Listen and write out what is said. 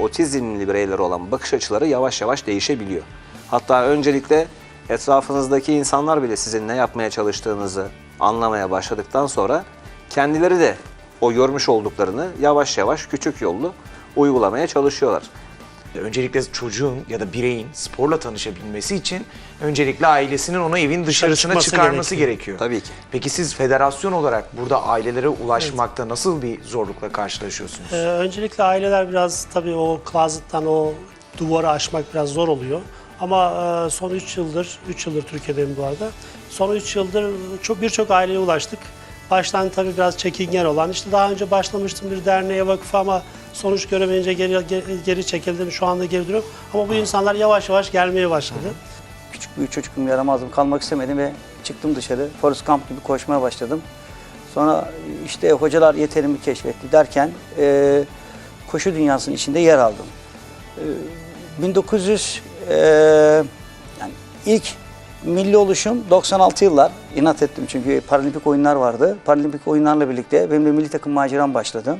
otizmli bireylere olan bakış açıları yavaş yavaş değişebiliyor. Hatta öncelikle etrafınızdaki insanlar bile sizin ne yapmaya çalıştığınızı anlamaya başladıktan sonra kendileri de o görmüş olduklarını yavaş yavaş küçük yollu uygulamaya çalışıyorlar. Öncelikle çocuğun ya da bireyin sporla tanışabilmesi için öncelikle ailesinin onu evin dışarısına çıkması çıkarması gerekiyor. gerekiyor. Tabii ki. Peki siz federasyon olarak burada ailelere ulaşmakta nasıl bir zorlukla karşılaşıyorsunuz? Ee, öncelikle aileler biraz tabii o closet'tan o duvarı aşmak biraz zor oluyor. Ama e, son 3 yıldır, 3 yıldır Türkiye'deyim bu arada. Son 3 yıldır çok birçok aileye ulaştık. Baştan tabii biraz çekingen olan, işte daha önce başlamıştım bir derneğe, vakıfa ama sonuç göremeyince geri, geri, geri çekildim. Şu anda geri duruyorum. Ama bu insanlar yavaş yavaş gelmeye başladı. Küçük bir çocuktum yaramazdım. Kalmak istemedim ve çıktım dışarı. Forest Camp gibi koşmaya başladım. Sonra işte hocalar yeterimi keşfetti derken e, koşu dünyasının içinde yer aldım. E, 1900 e, yani ilk milli oluşum 96 yıllar. inat ettim çünkü paralimpik oyunlar vardı. Paralimpik oyunlarla birlikte benim de milli takım maceram başladı.